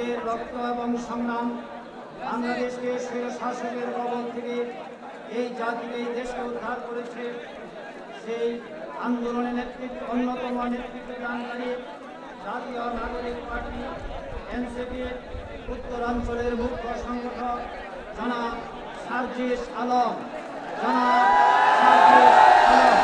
যাদের রক্ত এবং সংগ্রাম বাংলাদেশকে স্বৈর শাসকের কবল থেকে এই জাতিকে এই দেশকে উদ্ধার করেছে। সেই আন্দোলনের নেতৃত্ব অন্যতম নেতৃত্ব দানকারী জাতীয় নাগরিক পার্টি এনসিপির উত্তরাঞ্চলের মুখ্য সংগঠক জনাব সার্জিস আলম। জনাব সার্জিস আলম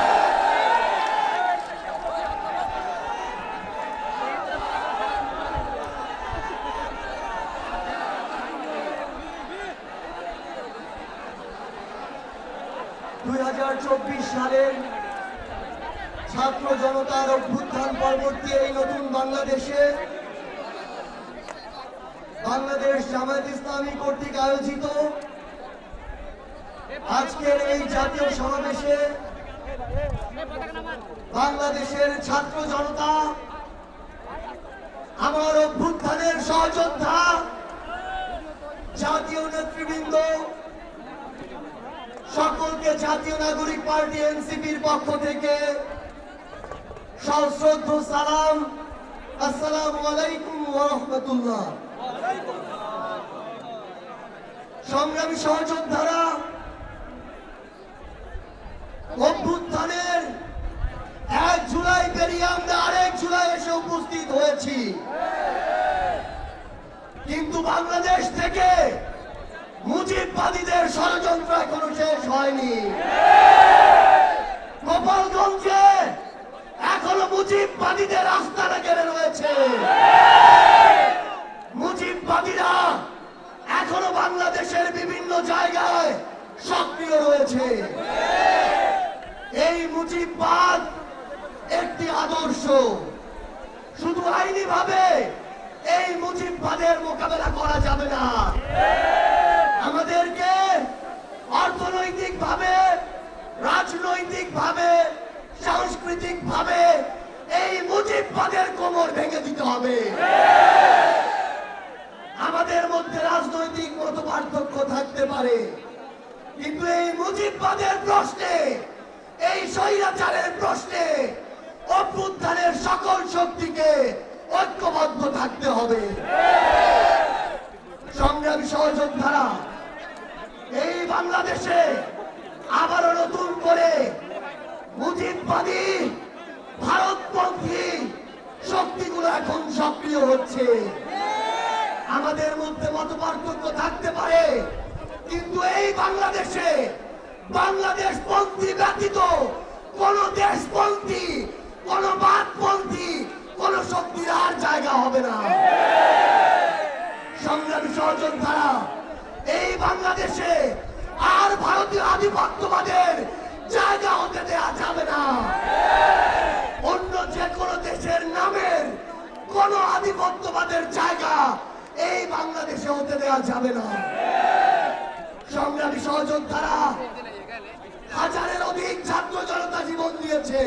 দুই হাজার চব্বিশ সালের ছাত্র জনতার অভ্যুত্থান পরবর্তী এই নতুন বাংলাদেশে বাংলাদেশ জামায়াত ইসলামী কর্তৃক আয়োজিত আজকের এই জাতীয় সমাবেশে বাংলাদেশের ছাত্র জনতা, আমার অভ্যুত্থানের সহযোদ্ধা, জাতীয় নেতৃবৃন্দ সকলকে জাতীয় নাগরিক পার্টি এনসিপির পক্ষ থেকে সশ্রদ্ধ সালাম। আসসালামু আলাইকুম রাহমাতুল্লাহ। সংগ্রামী সহযোদ্ধারা, অভ্যুত্থানের এক জুলাই পেরিয়ে আমরা আরেক জুলাই এসে উপস্থিত হয়েছি। কিন্তু বাংলাদেশ থেকে মুজিববাদীদের ষড়যন্ত্র এখনও শেষ হয়নি। গোপালগঞ্জে এখনও মুজিববাদীদের আস্তানা গেড়ে রয়েছে। মুজিববাদীরা এখনও বাংলাদেশের বিভিন্ন জায়গায় সক্রিয় রয়েছে। এই মুজিববাদ একটি আদর্শ। শুধু আইনি ভাবে এই মুজিববাদের মোকাবেলা করা যাবে না আমাদেরকে অর্থনৈতিক ভাবে রাজনৈতিক ভাবে সাংস্কৃতিক ভাবে এই মুজিববাদের কোমর ভেঙে দিতে হবে। আমাদের মধ্যে রাজনৈতিক মত পার্থক্য থাকতে পারে, কিন্তু এই মুজিববাদের প্রশ্নে, এই স্বৈরাচারের প্রশ্নে অভ্যুত্থানের সকল শক্তিকে ঐক্যবদ্ধ থাকতে হবে। সংগ্রামী সহযোদ্ধারা, এই বাংলাদেশে আবারও নতুন করে মুজিববাদী ভারতপন্থী শক্তিগুলো এখন সক্রিয় হচ্ছে। আমাদের মধ্যে মত পার্থক্য থাকতে পারে, কিন্তু এই বাংলাদেশে বাংলাদেশ পন্থী ব্যতীত কোন দেশপন্থী, কোন বাদপন্থী কোন শক্তির আর জায়গা হবে না। সংগ্রামী সহযোদ্ধারা, এই বাংলাদেশে আর ভারতীয় আধিপত্যবাদের জায়গা হতে দেওয়া যাবে না। অন্য যে কোনো দেশের নামের কোন আধিপত্যবাদের জায়গা এই বাংলাদেশে হতে দেওয়া যাবে না। সংগ্রামী সহযোদ্ধারা হাজারের অধিক ছাত্র জনতা জীবন দিয়েছে।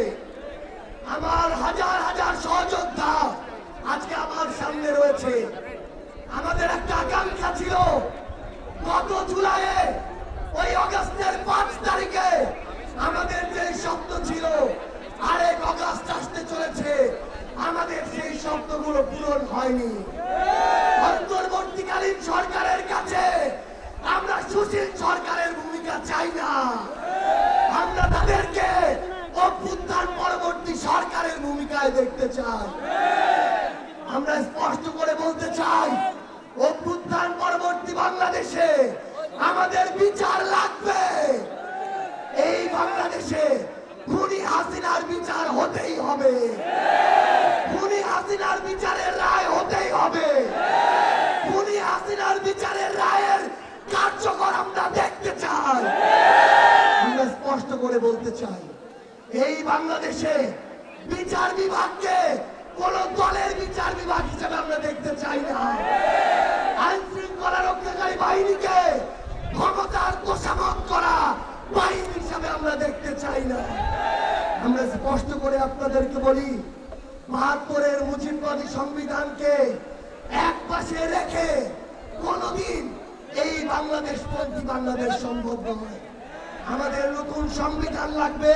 আমার হাজার হাজার সহযোদ্ধা হয়নি। অন্তর্বর্তীকালীন সরকারের কাছে আমরা সুশীল সরকারের ভূমিকা চাই না। আমরা তাদেরকে অভ্যুত্থান পরবর্তী সরকারের ভূমিকায় দেখতে চাই। আমরা স্পষ্ট করে বলতে চাই, অভ্যুত্থান পরবর্তী বাংলাদেশে আমাদের বিচার লাগবে এই বাংলাদেশে খুনি হাসিনার বিচার হতেই হবে খুনি হাসিনার বিচারের রায় হতেই হবে খুনি হাসিনার বিচারের রায়ের কার্যকর আমরা দেখতে চাই আমরা স্পষ্ট করে বলতে চাই এই বাংলাদেশে বিচার বিভাগকে কোন দলের বিচার বিভাগ হিসেবে আমরা দেখতে চাই না। আইন শৃঙ্খলা রক্ষাকারী বাহিনীকে ক্ষমতার তোষামত করা বাহিনী হিসাবে আমরা দেখতে চাই না। আমরা স্পষ্ট করে আপনাদেরকে বলি বাহাত্তরের মুজিববাদী সংবিধানকে এক পাশে রেখে কোনদিন এই বাংলাদেশ পন্থী বাংলাদেশ সম্ভব নয়। আমাদের নতুন সংবিধান লাগবে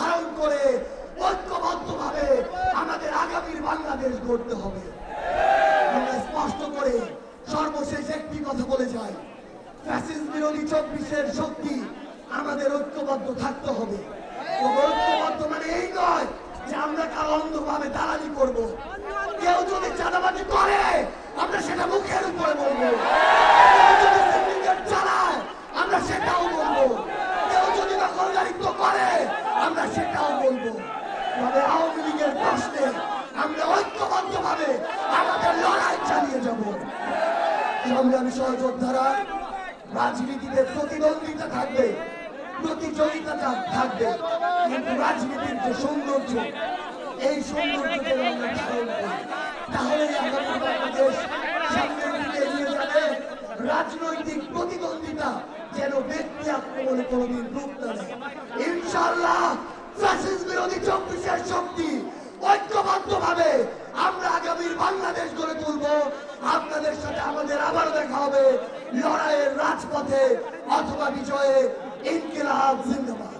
ঐক্যবদ্ধ থাকতে হবে। ঐক্যবদ্ধ মানে এই নয় যে আমরা কারও অন্ধভাবে দালালি করব। কেউ যদি চাঁদাবাজি করে, আমরা সেটা মুখের উপরে বলব। সেটাও বলব। আমরা আমাদের লড়াই চালিয়ে যাব। সংগ্রামী সহযোদ্ধারা, রাজনীতিতে প্রতিদ্বন্দ্বিতা থাকবে। প্রতিযোগিতা থাকবে, কিন্তু রাজনীতির যে সৌন্দর্য, এই সৌন্দর্য যেন আমরা ধারণ করি। তাহলে বাংলাদেশ সামনের দিকে এগিয়ে যাবে। রাজনৈতিক প্রতিদ্বন্দ্বিতা যেন ব্যক্তি আক্রমণে কোনোদিন রূপ না ইনশাল্লাহ বিরোধী চব্বিশের শক্তি ঐক্যবদ্ধ ভাবে আমরা আগামীর বাংলাদেশ গড়ে তুলব। আপনাদের সাথে আমাদের আবার দেখা হবে লড়াইয়ের রাজপথে অথবা বিজয়ে إنك زندہ باد